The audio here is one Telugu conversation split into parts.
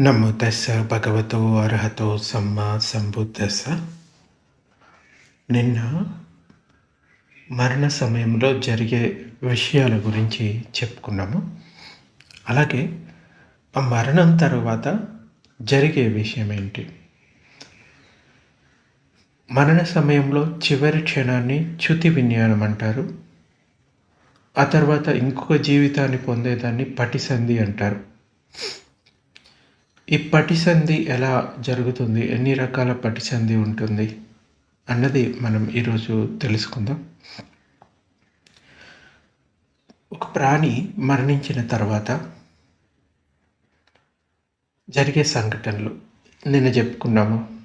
నమో తస్స భగవతో అర్హతో సమ్మా సంబుద్ధస్స. నిన్న మరణ సమయంలో జరిగే విషయాల గురించి చెప్పుకున్నాము. అలాగే ఆ మరణం తర్వాత జరిగే విషయం ఏంటి? మరణ సమయంలో చివరి క్షణాన్ని చ్యుతి విజ్ఞానం అంటారు. ఆ తర్వాత ఇంకొక జీవితాన్ని పొందేదాన్ని పటిసంధి అంటారు. ఈ పటిసంధి ఎలా జరుగుతుంది? ఎన్ని రకాల పటిసంధి ఉంటుంది? అన్నది మనం ఈరోజు తెలుసుకుందాం. ఒక ప్రాణి మరణించిన తర్వాత జరిగే సంఘటనలు నిన్న చెప్పుకున్నాము.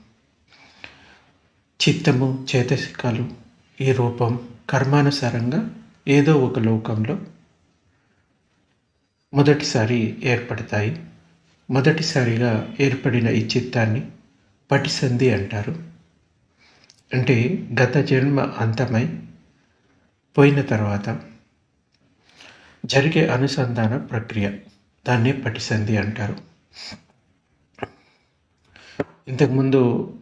చిత్తము చేతసికాలు ఈ రూపం కర్మానుసారంగా ఏదో ఒక లోకంలో మొదటిసారి ఏర్పడతాయి. మొదటిసారిగా ఏర్పడిన ఈ చిత్తాన్ని పటిసంధి అంటారు. అంటే గత జన్మ అంతమై పోయిన తర్వాత జరిగే అనుసంధాన ప్రక్రియ దాన్నే పటిసంధి అంటారు. ఇంతకుముందు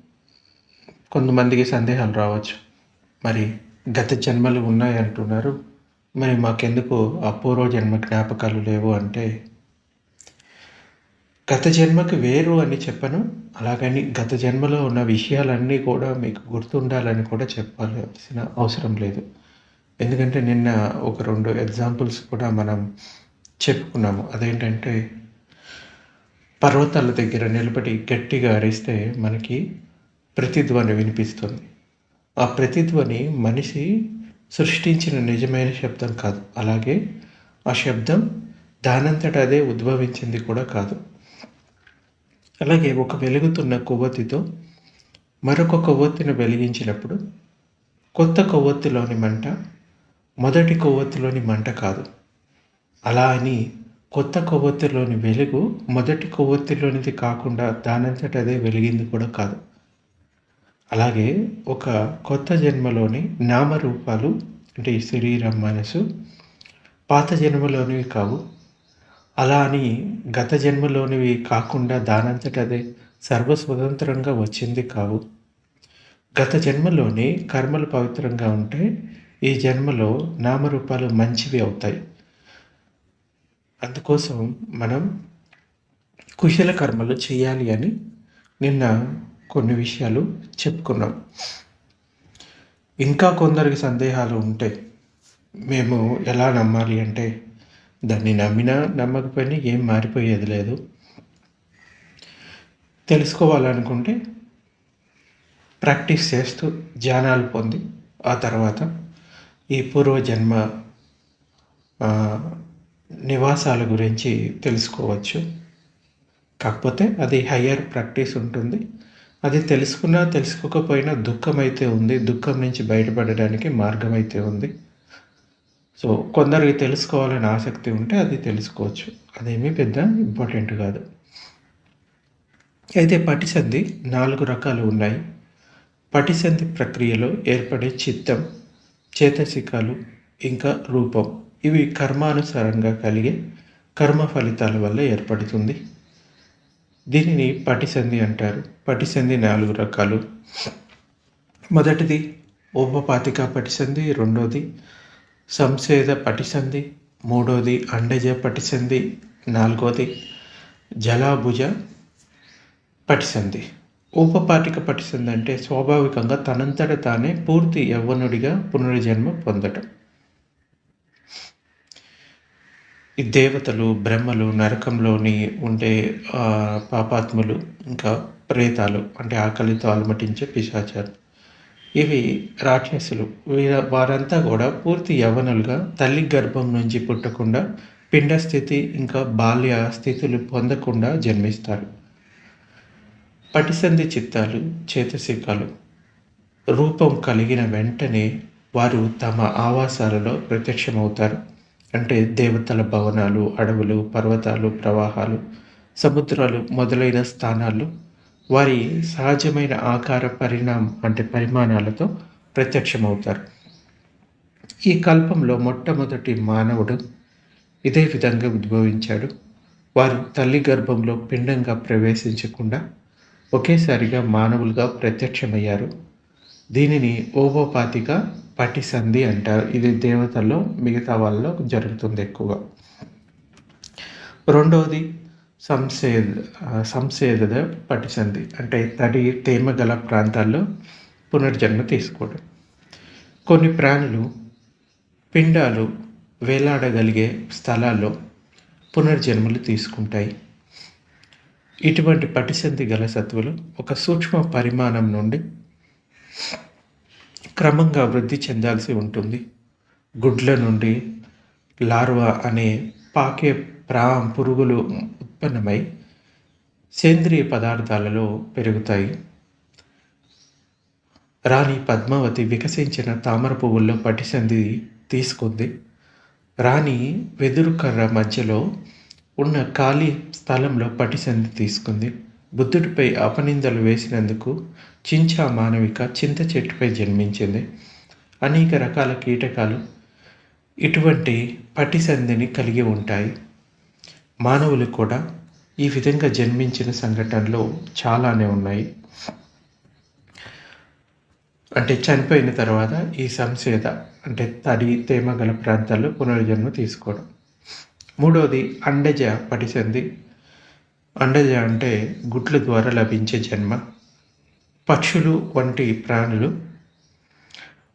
కొంతమందికి సందేహాలు రావచ్చు. మరి గత జన్మలు ఉన్నాయి అంటున్నారు మరి మాకెందుకు అపూర్వ జన్మ జ్ఞాపకాలు లేవు అంటే గత జన్మకు వేరు అని చెప్పను. అలాగని గత జన్మలో ఉన్న విషయాలన్నీ కూడా మీకు గుర్తుండాలని కూడా చెప్పాల్సిన అవసరం లేదు. ఎందుకంటే నిన్న ఒక రెండు ఎగ్జాంపుల్స్ కూడా మనం చెప్పుకున్నాము. అదేంటంటే పర్వతాల దగ్గర నిలబడి గట్టిగా అరిస్తే మనకి ప్రతిధ్వని వినిపిస్తుంది. ఆ ప్రతిధ్వని మనిషి సృష్టించిన నిజమైన శబ్దం కాదు. అలాగే ఆ శబ్దం దానంతట అదే ఉద్భవించింది కూడా కాదు. అలాగే ఒక వెలుగుతున్న కొవ్వొత్తితో మరొక కొవ్వొత్తిని వెలిగించినప్పుడు కొత్త కొవ్వొత్తిలోని మంట మొదటి కొవ్వొత్తిలోని మంట కాదు. అలా అని కొత్త కొవ్వొత్తిలోని వెలుగు మొదటి కొవ్వొత్తిలోనిది కాకుండా దానంతట అదే వెలిగింది కూడా కాదు. అలాగే ఒక కొత్త జన్మలోని నామరూపాలు అంటే శరీరం మనసు పాత జన్మలోనివి కావు. అలా అని గత జన్మలోనివి కాకుండా దానంతట అదే సర్వస్వతంత్రంగా వచ్చింది కావు. గత జన్మలోని కర్మలు పవిత్రంగా ఉంటే ఈ జన్మలో నామరూపాలు మంచివి అవుతాయి. అందుకోసం మనం కుశల కర్మలు చేయాలి అని నిన్న కొన్ని విషయాలు చెప్పుకున్నాం. ఇంకా కొందరికి సందేహాలు ఉంటాయి మేము ఎలా నమ్మాలి అంటే దాన్ని నమ్మినా నమ్మకపోయినా ఏం మారిపోయేది లేదు. తెలుసుకోవాలనుకుంటే ప్రాక్టీస్ చేస్తూ ధ్యానాలు పొంది ఆ తర్వాత ఈ పూర్వజన్మ నివాసాల గురించి తెలుసుకోవచ్చు. కాకపోతే అది హయ్యర్ ప్రాక్టీస్ ఉంటుంది. అది తెలుసుకున్నా తెలుసుకోకపోయినా దుఃఖం అయితే ఉంది. దుఃఖం నుంచి బయటపడడానికి మార్గం అయితే ఉంది. సో కొందరికి తెలుసుకోవాలని ఆసక్తి ఉంటే అది తెలుసుకోవచ్చు. అదేమీ పెద్ద ఇంపార్టెంట్ కాదు. అయితే పటిసంధి నాలుగు రకాలు ఉన్నాయి. పటిసంధి ప్రక్రియలో ఏర్పడే చిత్తం చేతసికాలు ఇంకా రూపం. ఇవి కర్మానుసారంగా కలిగే కర్మ ఫలితాల వల్ల ఏర్పడుతుంది. దీనిని పటిసంధి అంటారు. పటిసంధి నాలుగు రకాలు. మొదటిది ఉపపాతిక పటిసంధి రెండోది సంసేద పటిసంధి మూడోది అండజ పటిసంధి నాలుగోది జలాభుజ పటిసంధి. ఉపపాటిక పటిసంధి అంటే స్వాభావికంగా తనంతట తానే పూర్తి యవ్వనుడిగా పునర్జన్మ పొందటం. ఈ దేవతలు బ్రహ్మలు నరకంలోని ఉండే పాపాత్ములు ఇంకా ప్రేతాలు అంటే ఆకలితో అలమటించే పిశాచాలు. ఇవి రాక్షసులు. వీర వారంతా కూడా పూర్తి యవనులుగా తల్లి గర్భం నుంచి పుట్టకుండా పిండ స్థితి ఇంకా బాల్య స్థితులు పొందకుండా జన్మిస్తారు. పటిసంధి చిత్తాలు చేతసికాలు రూపం కలిగిన వెంటనే వారు తమ ఆవాసాలలో ప్రత్యక్షమవుతారు. అంటే దేవతల భవనాలు అడవులు పర్వతాలు ప్రవాహాలు సముద్రాలు మొదలైన స్థానాలు వారి సహజమైన ఆకార పరిణామం అంటే పరిమాణాలతో ప్రత్యక్షమవుతారు. ఈ కల్పంలో మొట్టమొదటి మానవుడు ఇదే విధంగా ఉద్భవించాడు. వారు తల్లి గర్భంలో పిండంగా ప్రవేశించకుండా ఒకేసారిగా మానవులుగా ప్రత్యక్షమయ్యారు. దీనిని ఓవోపాతిగా పటిసంధి అంటారు. ఇది దేవతల్లో మిగతా వాళ్ళలో జరుగుతుంది ఎక్కువగా. రెండవది సంసేద సంసేద పటిసంధి. అంటే తడి తేమ గల ప్రాంతాల్లో పునర్జన్మ తీసుకోవడం. కొన్ని ప్రాణులు పిండాలు వేలాడగలిగే స్థలాల్లో పునర్జన్మలు తీసుకుంటాయి. ఇటువంటి పటిసంధి గల సత్వులు ఒక సూక్ష్మ పరిమాణం నుండి క్రమంగా వృద్ధి చెందాల్సి ఉంటుంది. గుడ్ల నుండి లార్వా అనే పాకే ప్రా పురుగులు ఉత్పన్నమై సేంద్రియ పదార్థాలలో పెరుగుతాయి. రాణి పద్మావతి వికసించిన తామర పువ్వుల్లో పటిసంధి తీసుకుంది. రాణి వెదురు కర్ర మధ్యలో ఉన్న ఖాళీ స్థలంలో పటిసంధి తీసుకుంది. బుద్ధుడిపై అపనిందలు వేసినందుకు చించా మానవిక చింత చెట్టుపై జన్మించింది. అనేక రకాల కీటకాలు ఇటువంటి పటిసంధిని కలిగి ఉంటాయి. మానవులు కూడా ఈ విధంగా జన్మించిన సంఘటనలు చాలానే ఉన్నాయి. అంటే చనిపోయిన తర్వాత ఈ సంసేద అంటే తడి తేమ గల ప్రాంతాల్లో పునర్జన్మ తీసుకోవడం. మూడవది అండజ పడిసంది అండజ అంటే గుడ్ల ద్వారా లభించే జన్మ. పక్షులు వంటి ప్రాణులు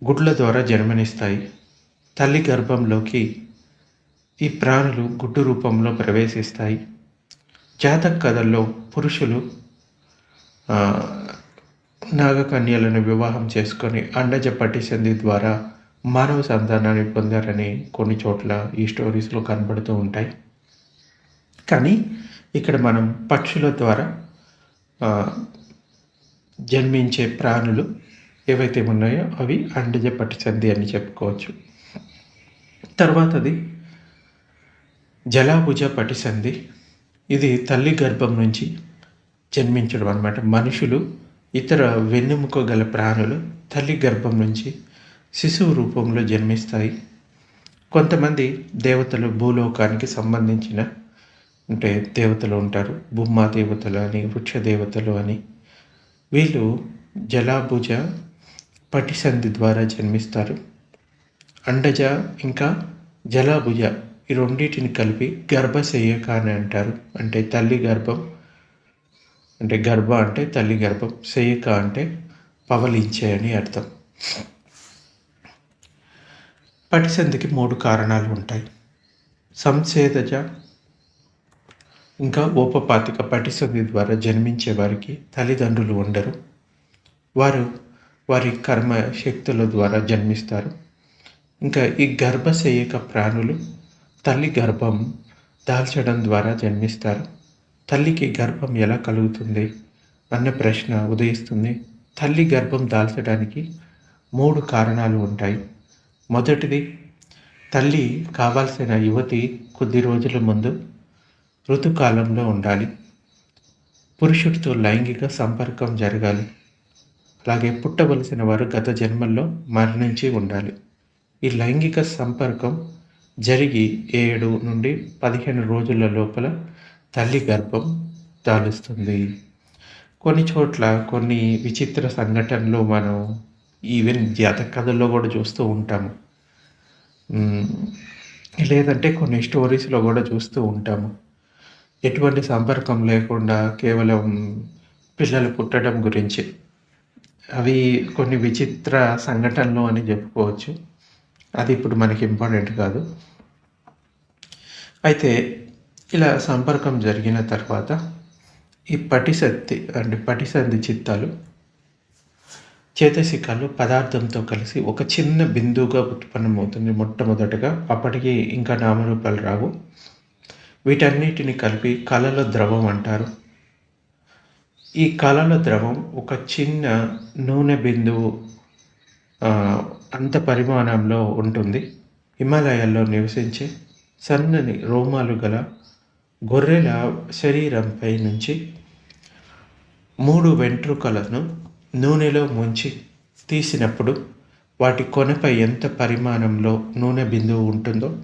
గుడ్ల ద్వారా జన్మనిస్తాయి. తల్లి గర్భంలోకి ఈ ప్రాణులు గుడ్డు రూపంలో ప్రవేశిస్తాయి. జాతక కథల్లో పురుషులు నాగకన్యలను వివాహం చేసుకొని అండజ పటిసంధి ద్వారా మానవ సంతానాన్ని పొందారని కొన్ని చోట్ల ఈ స్టోరీస్లో కనబడుతూ ఉంటాయి. కానీ ఇక్కడ మనం పక్షుల ద్వారా జన్మించే ప్రాణులు ఏవైతే ఉన్నాయో అవి అండజ పటిసంధి అని చెప్పుకోవచ్చు. తర్వాతది జలాభుజ పటిసంధి ఇది తల్లి గర్భం నుంచి జన్మించడం అనమాట మనుషులు ఇతర వెన్నెముక గల ప్రాణులు తల్లి గర్భం నుంచి శిశువు రూపంలో జన్మిస్తాయి. కొంతమంది దేవతలు భూలోకానికి సంబంధించిన అంటే దేవతలు ఉంటారు. బొమ్మ దేవతలు అని వృక్ష దేవతలు అని. వీళ్ళు జలాభుజ పటిసంధి ద్వారా జన్మిస్తారు. అండజ ఇంకా జలాభుజ ఈ రెండింటిని కలిపి గర్భశయ్యక అని అంటారు. అంటే తల్లి గర్భం అంటే గర్భ అంటే తల్లి గర్భం శయ్యక అంటే పవలించే అని అర్థం. పటిసంధికి మూడు కారణాలు ఉంటాయి. సంసేదజ ఇంకా ఓపపాతిక పటిసంధి ద్వారా జన్మించే వారికి తల్లిదండ్రులు ఉండరు. వారు వారి కర్మ శక్తుల ద్వారా జన్మిస్తారు. ఇంకా ఈ గర్భశయ్యక ప్రాణులు తల్లి గర్భం దాల్చడం ద్వారా జన్మిస్తారు. తల్లికి గర్భం ఎలా కలుగుతుంది అన్న ప్రశ్న ఉదయిస్తుంది. తల్లి గర్భం దాల్చడానికి మూడు కారణాలు ఉంటాయి. మొదటిది తల్లి కావాల్సిన యువతి కొద్ది రోజుల ముందు ఋతుకాలంలో ఉండాలి. పురుషుడితో లైంగిక సంపర్కం జరగాలి. అలాగే పుట్టవలసిన వారు గత జన్మల్లో మరణించి ఉండాలి. ఈ లైంగిక సంపర్కం జరిగి ఏడు నుండి పదిహేను రోజుల లోపల తల్లి గర్భం దాలుస్తుంది. కొన్ని చోట్ల కొన్ని విచిత్ర సంఘటనలు మనం ఈవెన్ జాతక కథల్లో కూడా చూస్తూ ఉంటాము. లేదంటే కొన్ని స్టోరీస్లో కూడా చూస్తూ ఉంటాము. ఎటువంటి సంపర్కం లేకుండా కేవలం పిల్లలు పుట్టడం గురించి. అవి కొన్ని విచిత్ర సంఘటనలు అని చెప్పుకోవచ్చు. అది ఇప్పుడు మనకి ఇంపార్టెంట్ కాదు. అయితే ఇలా సంపర్కం జరిగిన తర్వాత ఈ పటిసత్తి అంటే పటిసంధి చిత్తాలు చేతసికాలు పదార్థంతో కలిసి ఒక చిన్న బిందువుగా ఉత్పన్నమవుతుంది మొట్టమొదటగా. అప్పటికి ఇంకా నామరూపాలు రావు. వీటన్నిటిని కలిపి కళల ద్రవం అంటారు. ఈ కళల ద్రవం ఒక చిన్న నూనె బిందువు అంత పరిమాణంలో ఉంటుంది. హిమాలయాల్లో నివసించే సన్నని రోమాలు గల గొర్రెల శరీరంపై నుంచి మూడు వెంట్రుకలను నూనెలో ముంచి తీసినప్పుడు వాటి కొనపై ఎంత పరిమాణంలో నూనె బిందువు ఉంటుందో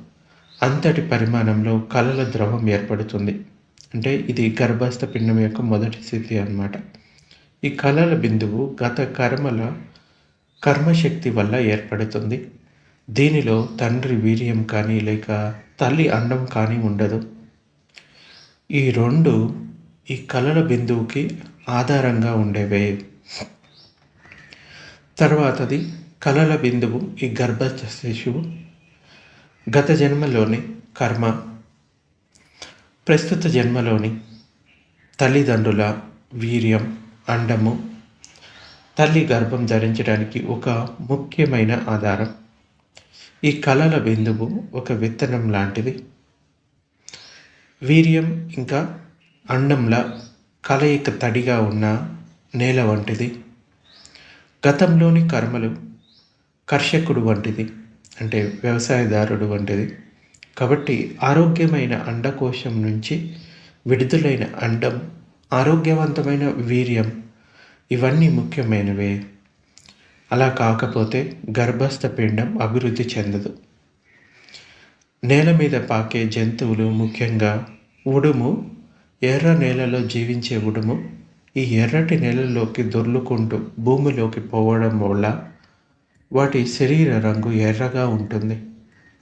అంతటి పరిమాణంలో కలల ద్రవం ఏర్పడుతుంది. అంటే ఇది గర్భస్థ పిండం యొక్క మొదటి స్థితి అన్నమాట. ఈ కలల బిందువు గత కర్మల కర్మశక్తి వల్ల ఏర్పడుతుంది. దీనిలో తండ్రి వీర్యం కానీ లేక తల్లి అండం కానీ ఉండదు. ఈ రెండు ఈ కలల బిందువుకి ఆధారంగా ఉండేవే. తర్వాతది కలల బిందువు ఈ గర్భ శిశువు గత జన్మలోని కర్మ. ప్రస్తుత జన్మలోని తల్లిదండ్రుల వీర్యం అండము తల్లి గర్భం ధరించడానికి ఒక ముఖ్యమైన ఆధారం. ఈ కళల బిందువు ఒక విత్తనం లాంటిది. వీర్యం ఇంకా అండంలా కలయిక తడిగా ఉన్న నేల వంటిది. గతంలోని కర్మలు కర్షకుడు వంటిది అంటే వ్యవసాయదారుడు వంటిది. కాబట్టి ఆరోగ్యమైన అండకోశం నుంచి విడుదలైన అండం ఆరోగ్యవంతమైన వీర్యం ఇవన్నీ ముఖ్యమైనవే. అలా కాకపోతే గర్భస్థ పిండం అభివృద్ధి చెందదు. నేల మీద పాకే జంతువులు ముఖ్యంగా ఉడుము ఎర్ర నేలలో జీవించే ఉడుము ఈ ఎర్రటి నేలలోకి దొర్లుకుంటూ భూమిలోకి పోవడం వల్ల వాటి శరీర రంగు ఎర్రగా ఉంటుంది.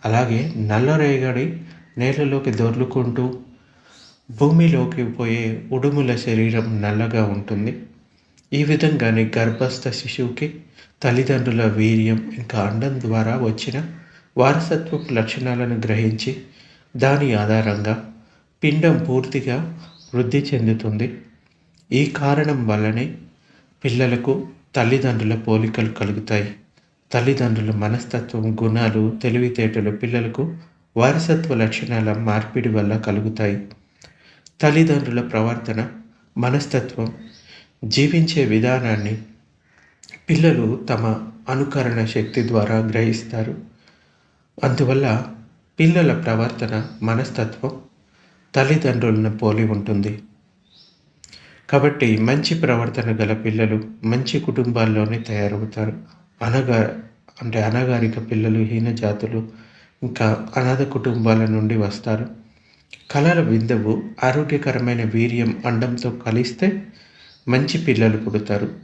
అలాగే నల్లరేగడి నేలలోకి దొర్లుకుంటూ భూమిలోకి పోయే ఉడుముల శరీరం నల్లగా ఉంటుంది. ఈ విధంగానే గర్భస్థ శిశువుకి తల్లిదండ్రుల వీర్యం ఇంకా అండం ద్వారా వచ్చిన వారసత్వపు లక్షణాలను గ్రహించి దాని ఆధారంగా పిండం పూర్తిగా వృద్ధి చెందుతుంది. ఈ కారణం వల్లనే పిల్లలకు తల్లిదండ్రుల పోలికలు కలుగుతాయి. తల్లిదండ్రుల మనస్తత్వం గుణాలు తెలివితేటలు పిల్లలకు వారసత్వ లక్షణాల మార్పిడి వల్ల కలుగుతాయి. తల్లిదండ్రుల ప్రవర్తన మనస్తత్వం జీవించే విధానాన్ని పిల్లలు తమ అనుకరణ శక్తి ద్వారా గ్రహిస్తారు. అందువల్ల పిల్లల ప్రవర్తన మనస్తత్వం తల్లిదండ్రులను పోలి ఉంటుంది. కాబట్టి మంచి ప్రవర్తన గల పిల్లలు మంచి కుటుంబాల్లోనే తయారవుతారు. అనగా అంటే అనగారిక పిల్లలు హీన జాతులు ఇంకా అనాథ కుటుంబాల నుండి వస్తారు. కలల బిందువు ఆరోగ్యకరమైన వీర్యం అండంతో కలిస్తే మంచి పిల్లలు పుడతారు.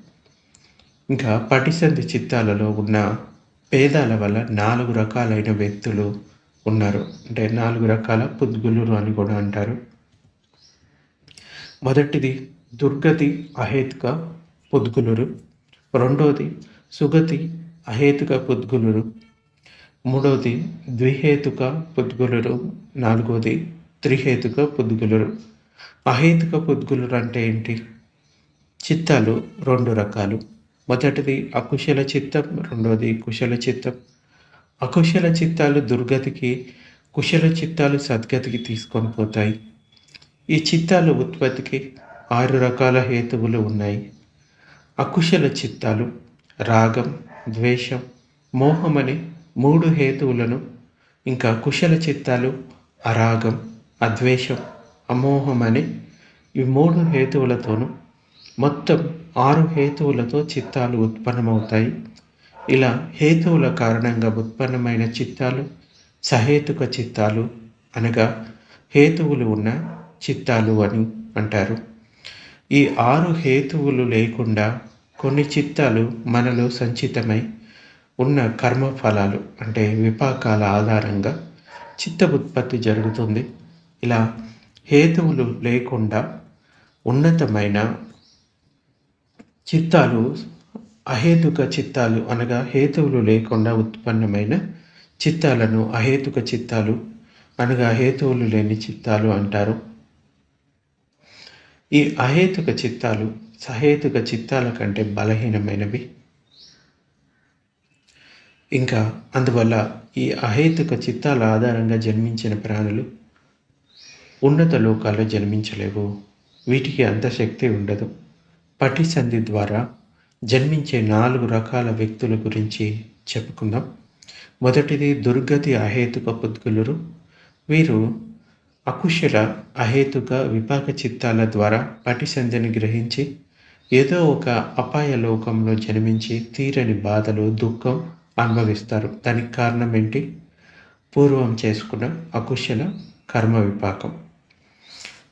ఇంకా పటిసంధి చిత్తాలలో ఉన్న పేదాల వల్ల నాలుగు రకాలైన వ్యక్తులు ఉన్నారు. అంటే నాలుగు రకాల పుద్గులు అని కూడా అంటారు. మొదటిది దుర్గతి అహేతుక పుద్గులురు. రెండోది సుగతి అహేతుక పుద్గులురు. మూడవది ద్విహేతుక పుద్గులురు. నాలుగోది త్రిహేతుక పుద్గులురు. అహేతుక పుద్గులురు అంటే ఏంటి? చిత్తాలు రెండు రకాలు. మొదటిది అకుశల చిత్తం రెండవది కుశల చిత్తం. అకుశల చిత్తాలు దుర్గతికి కుశల చిత్తాలు సద్గతికి తీసుకొని పోతాయి. ఈ చిత్తాలు ఉత్పత్తికి ఆరు రకాల హేతువులు ఉన్నాయి. అకుశల చిత్తాలు రాగం ద్వేషం మోహం అనే మూడు హేతువులను. ఇంకా కుశల చిత్తాలు అరాగం అద్వేషం అమోహం అనే ఈ మూడు హేతువులతోనూ మొత్తం ఆరు హేతువులతో చిత్తాలు ఉత్పన్నమవుతాయి. ఇలా హేతువుల కారణంగా ఉత్పన్నమైన చిత్తాలు సహేతుక చిత్తాలు అనగా హేతువులు ఉన్న చిత్తాలు అని అంటారు. ఈ ఆరు హేతువులు లేకుండా కొన్ని చిత్తాలు మనలో సంచితమై ఉన్న కర్మ ఫలాలు అంటే విపాకాల ఆధారంగా చిత్త ఉత్పత్తి జరుగుతుంది. ఇలా హేతువులు లేకుండా ఉన్నతమైన చిత్తాలు అహేతుక చిత్తాలు అనగా హేతువులు లేకుండా ఉత్పన్నమైన చిత్తాలను అహేతుక చిత్తాలు అనగా హేతువులు లేని చిత్తాలు అంటారు. ఈ అహేతుక చిత్తాలు సహేతుక చిత్తాల కంటే బలహీనమైనవి. ఇంకా అందువల్ల ఈ అహేతుక చిత్తాల ఆధారంగా జన్మించిన ప్రాణులు ఉన్నత లోకాల్లో జన్మించలేవు. వీటికి అంత శక్తి ఉండదు. పటిసంధి ద్వారా జన్మించే నాలుగు రకాల వ్యక్తుల గురించి చెప్పుకుందాం. మొదటిది దుర్గతి అహేతుక పొద్గులురు. వీరు అకుశల అహేతుక విపాక చిత్తాల ద్వారా పటిసంధిని గ్రహించి ఏదో ఒక అపాయ లోకంలో జన్మించి తీరని బాధలు దుఃఖం అనుభవిస్తారు. దానికి కారణం ఏంటి? పూర్వం చేసుకున్న అకుశల కర్మ విపాకం.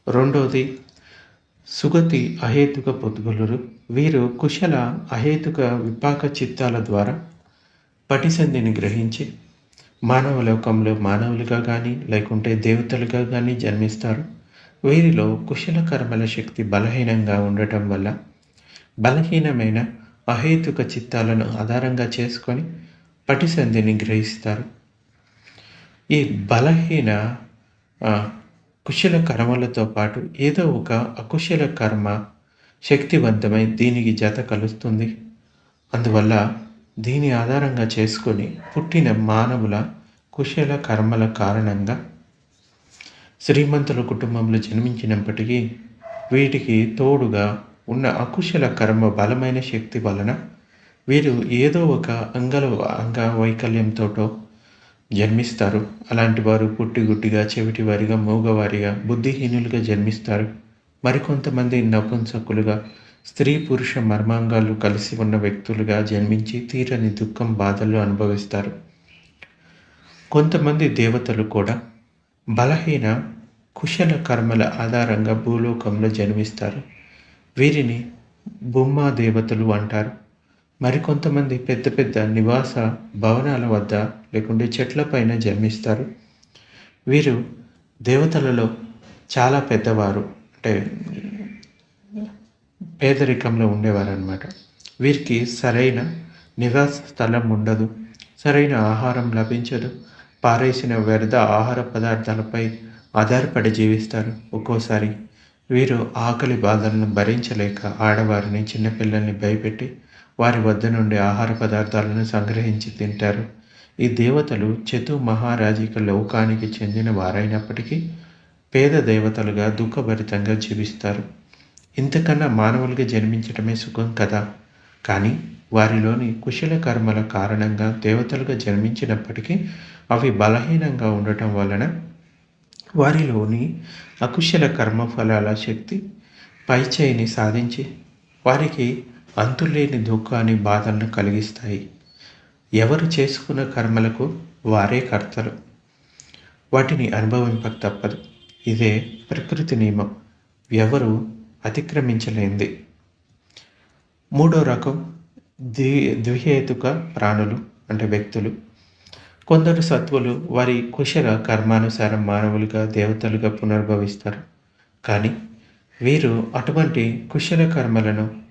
రెండవది సుగతి అహేతుక పొద్గులురు వీరు కుశల అహేతుక విపాక చిత్తాల ద్వారా పటిసంధిని గ్రహించి మానవ లోకంలో మానవులుగా కానీ లేకుంటే దేవతలుగా కానీ జన్మిస్తారు. వీరిలో కుశల కర్మల శక్తి బలహీనంగా ఉండటం వల్ల బలహీనమైన అహేతుక చిత్తాలను ఆధారంగా చేసుకొని పటిసంధిని గ్రహిస్తారు. ఈ బలహీన కుశల కర్మలతో పాటు ఏదో ఒక అకుశల కర్మ శక్తివంతమై దీనికి జత కలుస్తుంది అందువల్ల దీని ఆధారంగా చేసుకొని పుట్టిన మానవుల కుశల కర్మల కారణంగా శ్రీమంతుల కుటుంబంలో జన్మించినప్పటికీ వీటికి తోడుగా ఉన్న అకుశల కర్మ బలమైన శక్తి వలన వీరు ఏదో ఒక అంగల అంగ వైకల్యంతోటో జన్మిస్తారు. అలాంటి వారు పుట్టిగుట్టిగా చెవిటివారిగా మూగవారిగా బుద్ధిహీనులుగా జన్మిస్తారు. మరికొంతమంది నపుంసకులుగా స్త్రీ పురుష మర్మాంగాలు కలిసి ఉన్న వ్యక్తులుగా జన్మించి తీరని దుఃఖం బాధలు అనుభవిస్తారు. కొంతమంది దేవతలు కూడా బలహీన కుశల కర్మల ఆధారంగా భూలోకంలో జన్మిస్తారు. వీరిని బొమ్మ దేవతలు అంటారు. మరికొంతమంది పెద్ద పెద్ద నివాస భవనాల వద్ద లేకుంటే చెట్లపైన జన్మిస్తారు. వీరు దేవతలలో చాలా పెద్దవారు. అంటే పేదరికంలో ఉండేవారు అనమాట వీరికి సరైన నివాస స్థలం ఉండదు సరైన ఆహారం లభించదు. పారేసిన వ్యర్థ ఆహార పదార్థాలపై ఆధారపడి జీవిస్తారు. ఒక్కోసారి వీరు ఆకలి బాధలను భరించలేక ఆడవారిని చిన్నపిల్లల్ని భయపెట్టి వారి వద్ద నుండి ఆహార పదార్థాలను సంగ్రహించి తింటారు. ఈ దేవతలు చతు మహారాజిక లోకానికి చెందిన వారైనప్పటికీ పేద దేవతలుగా దుఃఖభరితంగా జీవిస్తారు. ఇంతకన్నా మానవులుగా జన్మించడమే సుఖం కదా. కానీ వారిలోని కుశల కర్మల కారణంగా దేవతలుగా జన్మించినప్పటికీ అవి బలహీనంగా ఉండటం వలన వారిలోని అకుశల కర్మఫలాల శక్తి పైచేయిని సాధించి వారికి అంతులేని దుఃఖాన్ని బాధలను కలిగిస్తాయి. ఎవరు చేసుకున్న కర్మలకు వారే కర్తలు. వాటిని అనుభవింపక తప్పదు. ఇదే ప్రకృతి నియమం. ఎవరు అతిక్రమించలేంది. మూడో రకం ద్వి ద్విహేతుక ప్రాణులు అంటే వ్యక్తులు. కొందరు సత్వులు వారి కుశల కర్మానుసారం మానవులుగా దేవతలుగా పునర్భవిస్తారు. కానీ వీరు అటువంటి కుశల కర్మలను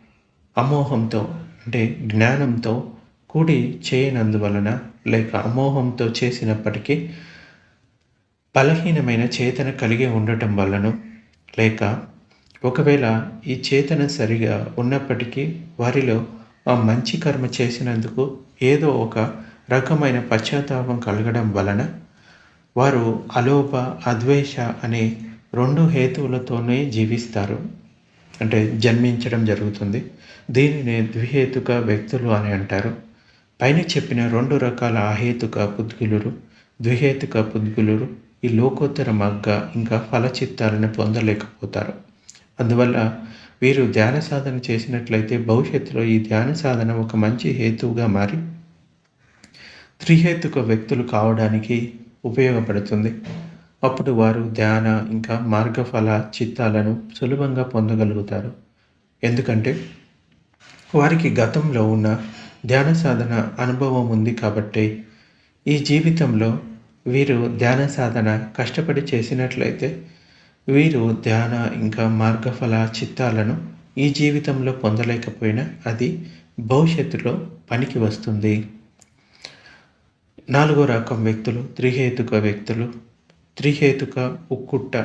అమోహంతో అంటే జ్ఞానంతో కూడి చేయనందువలన లేక అమోహంతో చేసినప్పటికీ బలహీనమైన చేతన కలిగి ఉండటం వలన లేక ఒకవేళ ఈ చేతన సరిగా ఉన్నప్పటికీ వారిలో ఆ మంచి కర్మ చేసినందుకు ఏదో ఒక రకమైన పశ్చాత్తాపం కలగడం వలన వారు అలోప అద్వేష అనే రెండు హేతువులతోనే జీవిస్తారు. అంటే జన్మించడం జరుగుతుంది. దీనిని ద్విహేతుక వ్యక్తులు అని అంటారు. పైన చెప్పిన రెండు రకాల అహేతుక పుద్గులురు ద్విహేతుక పుద్గులురు ఈ లోకోత్తర మగ్గ ఇంకా ఫలచిత్తాలను పొందలేకపోతారు. అందువల్ల వీరు ధ్యాన సాధన చేసినట్లయితే భవిష్యత్తులో ఈ ధ్యాన సాధన ఒక మంచి హేతువుగా మారి త్రిహేతుక వ్యక్తులు కావడానికి ఉపయోగపడుతుంది. అప్పుడు వారు ధ్యాన ఇంకా మార్గఫల చిత్తాలను సులభంగా పొందగలుగుతారు. ఎందుకంటే వారికి గతంలో ఉన్న ధ్యాన సాధన అనుభవం ఉంది కాబట్టి ఈ జీవితంలో వీరు ధ్యాన సాధన కష్టపడి చేసినట్లయితే వీరు ధ్యాన ఇంకా మార్గఫల చిత్తాలను ఈ జీవితంలో పొందలేకపోయినా అది భవిష్యత్తులో పనికి వస్తుంది. నాలుగో రకం వ్యక్తులు త్రిహేతుక వ్యక్తులు త్రిహేతుక ఉక్కుట్ట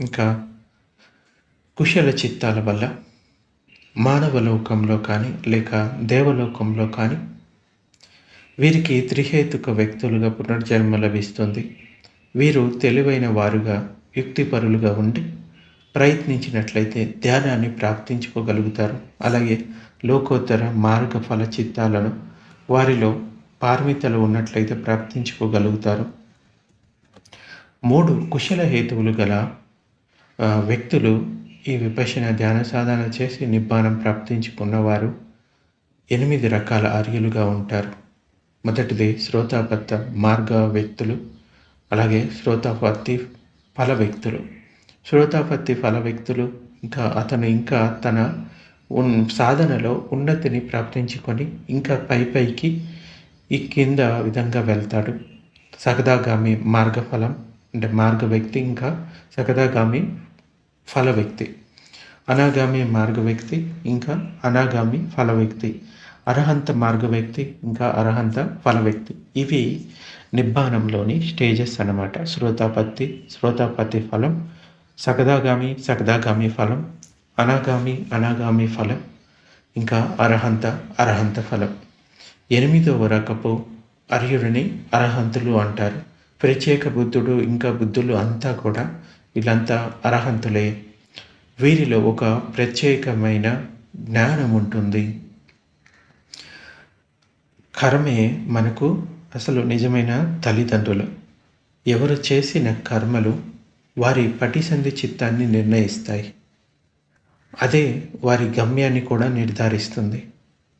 ఇంకా కుశల చిత్తాల వల్ల మానవ లోకంలో కానీ లేక దేవలోకంలో కానీ వీరికి త్రిహేతుక వ్యక్తులుగా పునర్జన్మ లభిస్తుంది. వీరు తెలివైన వారుగా యుక్తిపరులుగా ఉండి ప్రయత్నించినట్లయితే ధ్యానాన్ని ప్రాప్తించుకోగలుగుతారు. అలాగే లోకోత్తర మార్గ ఫల చిత్తాలను వారిలో పార్మితలు ఉన్నట్లయితే ప్రాప్తించుకోగలుగుతారు. మూడు కుశల హేతువులు గల వ్యక్తులు ఈ విపశన ధ్యాన సాధన చేసి నిబ్బానం ప్రాప్తించుకున్నవారు ఎనిమిది రకాల ఆర్యులుగా ఉంటారు. మొదటిది శ్రోతాపత్త మార్గ వ్యక్తులు అలాగే శ్రోతాపత్తి ఫల వ్యక్తులు శ్రోతాపత్తి ఫల వ్యక్తులు ఇంకా అతను ఇంకా తన ఉన్ సాధనలో ఉన్నతిని ప్రాప్తించుకొని ఇంకా పై పైకి ఈ కింద విధంగా వెళ్తాడు. సగదాగామి మార్గఫలం అంటే మార్గ వ్యక్తి ఇంకా సగదాగామి ఫల వ్యక్తి. అనాగామి మార్గ వ్యక్తి ఇంకా అనాగామి ఫల వ్యక్తి. అర్హంత మార్గ వ్యక్తి ఇంకా అర్హంత ఫల వ్యక్తి. ఇవి నిబ్బానంలోని స్టేజెస్ అన్నమాట. శ్రోతాపత్తి శ్రోతాపత్తి ఫలం సగదాగామి సగదాగామి ఫలం అనాగామి అనాగామి ఫలం ఇంకా అర్హంత అర్హంత ఫలం. ఎనిమిదవ రకపు అర్యుడిని అర్హంతులు అంటారు. ప్రత్యేక బుద్ధుడు ఇంకా బుద్ధులు అంతా కూడా వీళ్ళంతా అర్హంతులే. వీరిలో ఒక ప్రత్యేకమైన జ్ఞానం ఉంటుంది కర్మే మనకు అసలు నిజమైన తల్లిదండ్రులు. ఎవరు చేసిన కర్మలు వారి పటిసంధి చిత్తాన్ని నిర్ణయిస్తాయి. అదే వారి గమ్యాన్ని కూడా నిర్ధారిస్తుంది.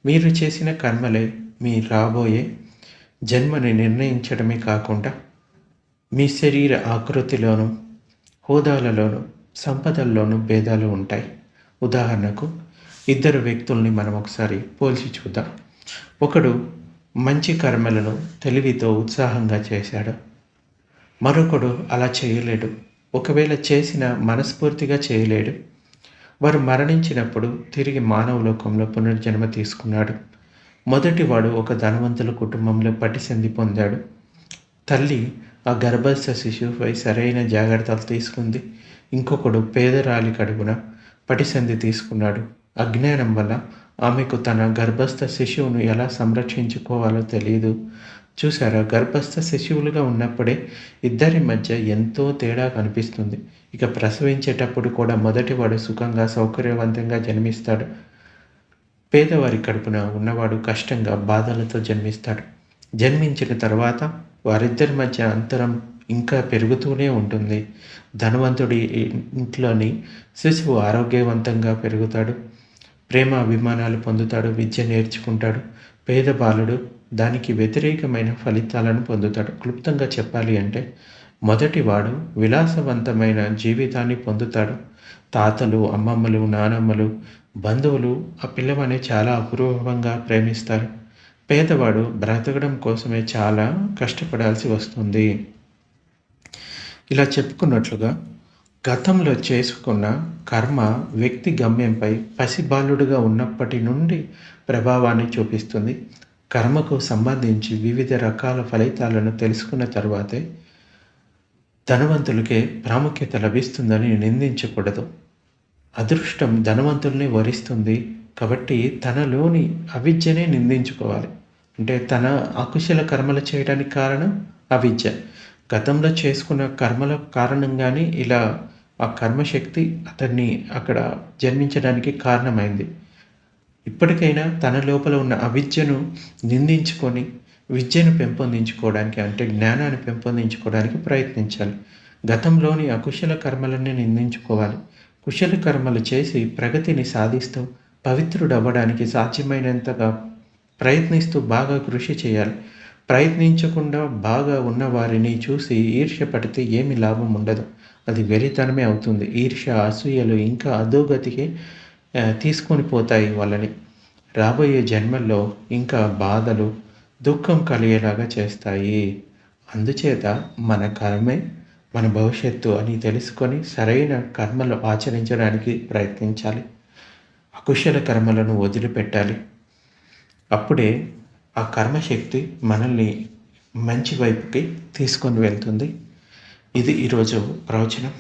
మీరు చేసిన కర్మలే మీ రాబోయే జన్మని నిర్ణయించడమే కాకుండా మీ శరీర ఆకృతిలోనూ హోదాలలోను సంపదల్లోనూ భేదాలు ఉంటాయి. ఉదాహరణకు ఇద్దరు వ్యక్తుల్ని మనం ఒకసారి పోల్చి చూద్దాం. ఒకడు మంచి కర్మలను తెలివితో ఉత్సాహంగా చేశాడు. మరొకడు అలా చేయలేడు. ఒకవేళ చేసిన మనస్ఫూర్తిగా చేయలేడు. వారు మరణించినప్పుడు తిరిగి మానవ లోకంలో పునర్జన్మ తీసుకున్నాడు. మొదటివాడు ఒక ధనవంతుల కుటుంబంలో పటిసంది పొందాడు. తల్లి ఆ గర్భస్థ శిశువుపై సరైన జాగ్రత్తలు తీసుకుంది. ఇంకొకడు పేదరాలి కడుగున పటిసంధి తీసుకున్నాడు. అజ్ఞానం వల్ల ఆమెకు తన గర్భస్థ శిశువును ఎలా సంరక్షించుకోవాలో తెలియదు చూసారా గర్భస్థ శిశువులుగా ఉన్నప్పుడే ఇద్దరి మధ్య ఎంతో తేడా కనిపిస్తుంది. ఇక ప్రసవించేటప్పుడు కూడా మొదటివాడు సుఖంగా సౌకర్యవంతంగా జన్మిస్తాడు. పేదవారి కడుపున ఉన్నవాడు కష్టంగా బాధలతో జన్మిస్తాడు. జన్మించిన తర్వాత వారిద్దరి మధ్య అంతరం ఇంకా పెరుగుతూనే ఉంటుంది. ధనవంతుడి ఇంట్లోని శిశువు ఆరోగ్యవంతంగా పెరుగుతాడు. ప్రేమ అభిమానాలు పొందుతాడు. విద్య నేర్చుకుంటాడు. పేద బాలుడు దానికి వ్యతిరేకమైన ఫలితాలను పొందుతాడు. క్లుప్తంగా చెప్పాలి అంటే మొదటివాడు విలాసవంతమైన జీవితాన్ని పొందుతాడు. తాతలు అమ్మమ్మలు నానమ్మలు బంధువులు ఆ పిల్లవని చాలా అపూర్వంగా ప్రేమిస్తారు. పేదవాడు బ్రతకడం కోసమే చాలా కష్టపడాల్సి వస్తుంది. ఇలా చెప్పుకున్నట్లుగా గతంలో చేసుకున్న కర్మ వ్యక్తి గమ్యంపై పసిబాలుడుగా ఉన్నప్పటి నుండి ప్రభావాన్ని చూపిస్తుంది. కర్మకు సంబంధించి వివిధ రకాల ఫలితాలను తెలుసుకున్న తర్వాతే ధనవంతులకే ప్రాముఖ్యత లభిస్తుందని నిందించకూడదు. అదృష్టం ధనవంతుల్ని వరిస్తుంది కాబట్టి తనలోని అవిద్యనే నిందించుకోవాలి. అంటే తన అకుశల కర్మలు చేయడానికి కారణం అవిద్య. గతంలో చేసుకున్న కర్మల కారణంగానే ఇలా ఆ కర్మశక్తి అతన్ని అక్కడ జన్మించడానికి కారణమైంది. ఇప్పటికైనా తన లోపల ఉన్న అవిద్యను నిందించుకొని విద్యను పెంపొందించుకోవడానికి అంటే జ్ఞానాన్ని పెంపొందించుకోవడానికి ప్రయత్నించాలి. గతంలోని అకుశల కర్మలన్నీ నిందించుకోవాలి. కుశల కర్మలు చేసి ప్రగతిని సాధిస్తూ పవిత్రుడు అవ్వడానికి సాధ్యమైనంతగా ప్రయత్నిస్తూ బాగా కృషి చేయాలి. ప్రయత్నించకుండా బాగా ఉన్న వారిని చూసి ఈర్ష్య పడితే ఏమి లాభం ఉండదు. అది వెరితనమే అవుతుంది. ఈర్ష్య అసూయలు ఇంకా అధోగతికి తీసుకొని పోతాయి వాళ్ళని. రాబోయే జన్మల్లో ఇంకా బాధలు దుఃఖం కలిగేలాగా చేస్తాయి. అందుచేత మన కర్మే మన భవిష్యత్తు అని తెలుసుకొని సరైన కర్మలు ఆచరించడానికి ప్రయత్నించాలి. అకుశల కర్మలను వదిలిపెట్టాలి. అప్పుడే ఆ కర్మశక్తి మనల్ని మంచి వైపుకి తీసుకొని వెళ్తుంది. ఇది ఈరోజు ప్రవచనం.